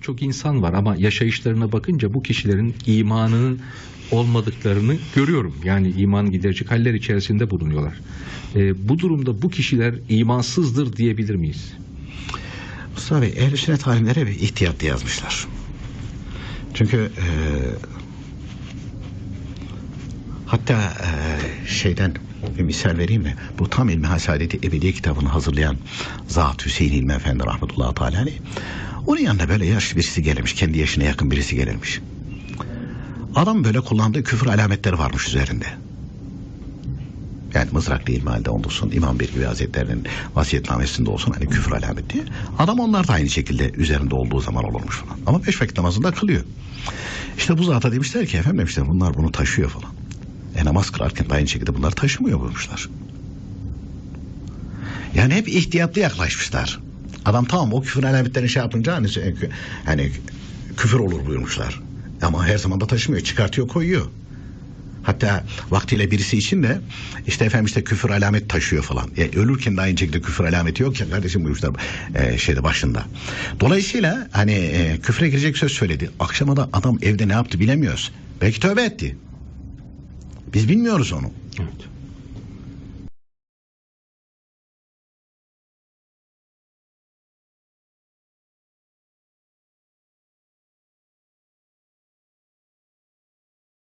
Çok insan var ama yaşayışlarına bakınca bu kişilerin imanının olmadıklarını görüyorum. Yani iman giderecek haller içerisinde bulunuyorlar. Ee, bu durumda bu kişiler imansızdır diyebilir miyiz? Mustafa Bey, ehl sünnet alimleri bir ihtiyatlı yazmışlar. Çünkü e, hatta e, şeyden bir misal vereyim mi? Bu tam ilmi hasadeti ebedi kitabını hazırlayan Zat Hüseyin İlmi Efendi rahmetullahi teala. Onun yanına böyle yaşlı birisi gelmiş. Kendi yaşına yakın birisi gelmiş. Adam böyle kullandığı küfür alametleri varmış üzerinde. Yani mızraklı ilmihalde olsun, İmam Bir gibi Hazretlerinin vasiyetnamesinde olsun hani küfür alameti. Adam onlar da aynı şekilde üzerinde olduğu zaman olurmuş falan. Ama beş vakit namazında kılıyor. İşte bu zata demişler ki efendim demişler bunlar bunu taşıyor falan. E namaz kılarken de aynı şekilde bunlar taşımıyor buyurmuşlar. Yani hep ihtiyatlı yaklaşmışlar. Adam tamam o küfür alametlerini şey yapınca hani, hani küfür olur buyurmuşlar. Ama her zaman da taşımıyor. Çıkartıyor koyuyor. Hatta vaktiyle birisi için de işte efendim işte küfür alamet taşıyor falan. E, ölürken de aynı şekilde küfür alameti yok ya kardeşim buyurmuşlar e, şeyde başında. Dolayısıyla hani e, küfre girecek söz söyledi. Akşama da adam evde ne yaptı bilemiyoruz. Belki tövbe etti. Biz bilmiyoruz onu. Evet.